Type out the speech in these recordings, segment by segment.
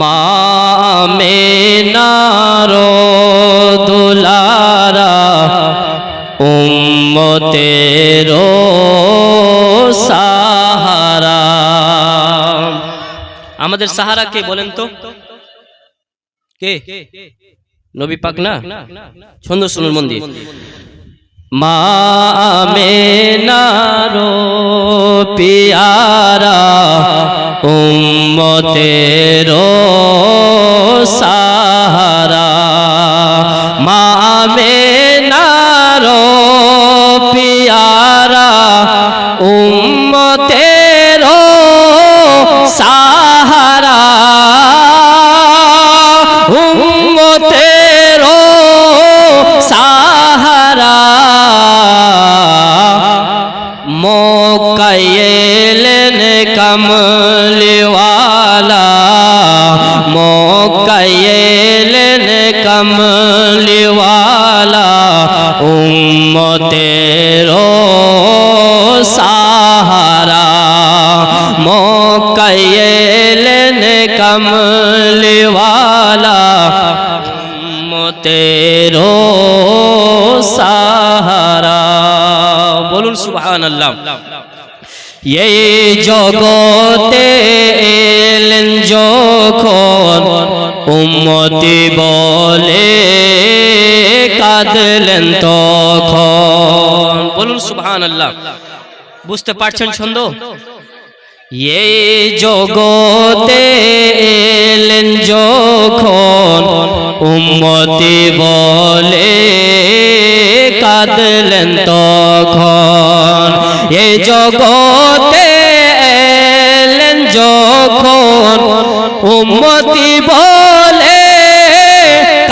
মামেনার দুলারা উম্মতের সাহারা। আমাদের সাহারা কে বলেন তো? কে? নবী পাক না? ছন্দ শুনুন মন্দির। মামেনারো পিয়ারা উম্মতেরো মোকাইলেন কমলিওয়ালা মোকাইলেন কমলিওয়ালা উম্মতেরো সাহারা মোকাইলেন কমলিওয়ালা উম্মতেরো সাহারা। বলুন সুবহান আল্লাহ এই জগতে এলেন যখন উম্মতি বলে কাঁদলেন তখন বলুন সুবহান আল্লাহ বুঝতে পারছেন ছন্দ এই জগতে এলেন যখন উম্মতি বলে কাঁদলেন তখন এই জগতে এলেন যখন উম্মতি বলে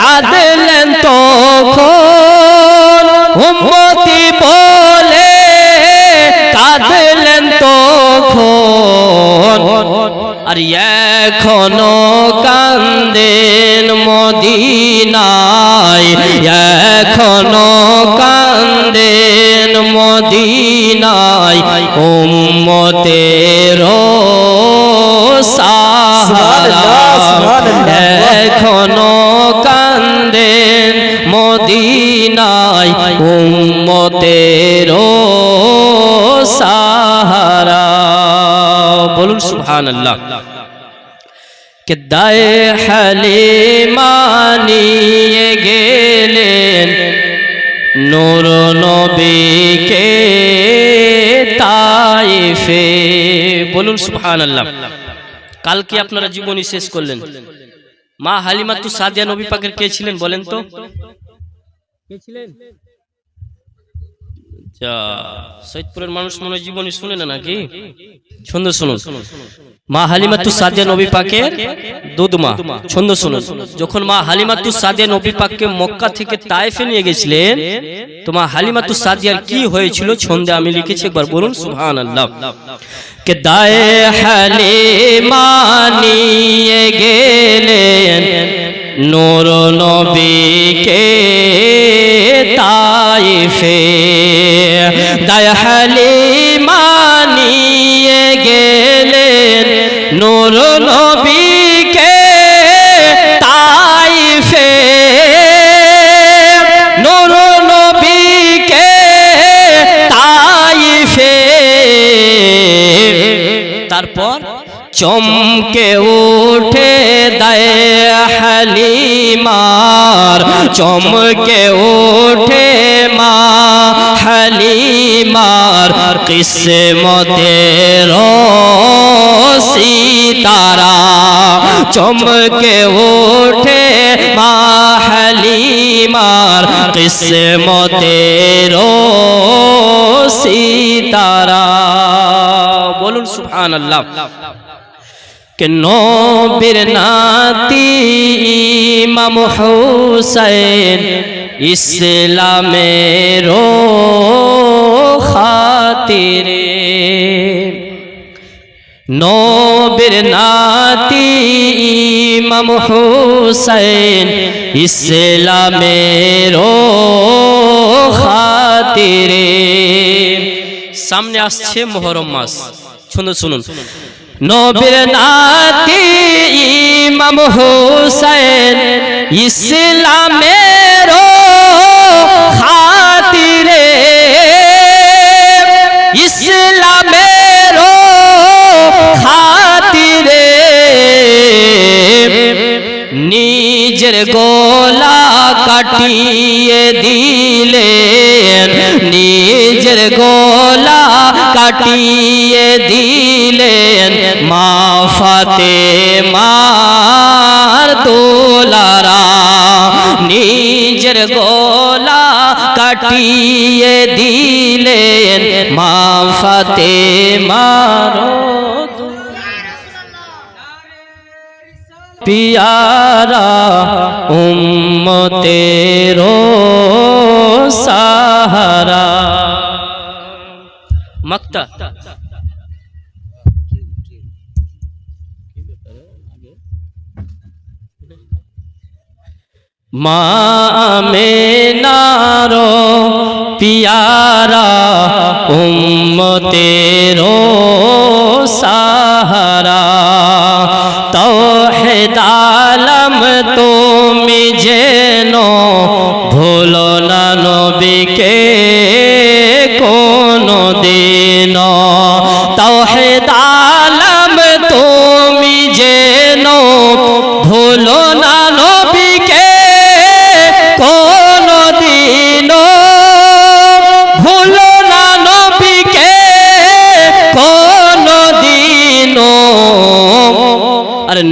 কাঁদলেন তখন। উম্মতি বলে কাঁদলেন তখন। আর এখনও কান্দেন মদিনায়, এখনও কান্দেন উম্মতের সাহারা এখনও কান্দেন মদিনায় উম্মতের সাহারা। বলুন সুবহান আল্লাহ কে দায়ে হালিমানিয়ে গেলেন, নূর নবীকে তাইফে বলুন সুবহান আল্লাহ কালকে আপনারা জীবনী শেষ করলেন? মা হালিমাতু সাদিয়া নবী পাকের কে ছিলেন বলেন তো? কে ছিলেন? সৈয়দপুরের মানুষ মনে জীবনী শুনে না নাকি? ছন্দ শুনুন। মা হালিমাতু নবী পাকের শুনুন। যখন মা হালিমাতু সাদিয়া নবী পাককে মক্কা থেকে তায়েফে নিয়ে গেছিলেন, তো মা হালিমাতু সাদিয়ার কি হয়েছিল ছন্দে আমি লিখেছি একবার বলুন, সুবহানাল্লাহ। কে হালিমা তারপর চমকে উঠে দেয় হালিমার। চমকে উঠে মা হালিমার। কিসমতের সিতারা। চমকে উঠে মা হালিমার। কিসমতের সিতারা সুবহান আল্লাহ কে নবীর নাতি ইমাম হুসাইন ইসলামের খাতিরে। নবীর নাতি ইমাম হুসাইন ইসলামের খাতিরে। সামনে আসছে মোহরম মাস। শুনুন। শুনুন নবীর নাতি ইমাম হোসেন ইসলামের খাতিরে। ইসলামের খাতিরে। নিজের গোলা কাটিয়ে দিলেন। নিজের গোলা কাটিয়ে দিলেন মা ফাতে মার দোলারা নিজের গোলা কাটিয়ে দিলেন মা ফাতে মারো পিয়ারা উম্মতেরো সাহারা। মক্তা। মা মেনারো পিয়ারা উম্মতেরো সাহারা তৌহেদালম তুমি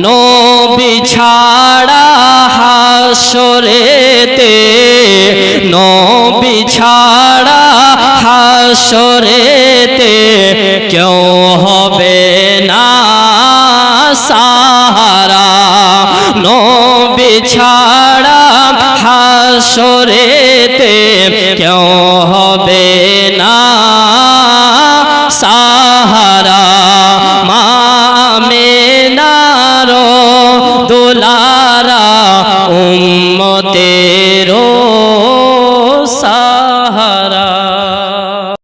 নবী ছাড়া হাসরেতে নবী ছাড়া হাসরেতে কেউ হবে না সাহারা। নবী ছাড়া হাসরেতে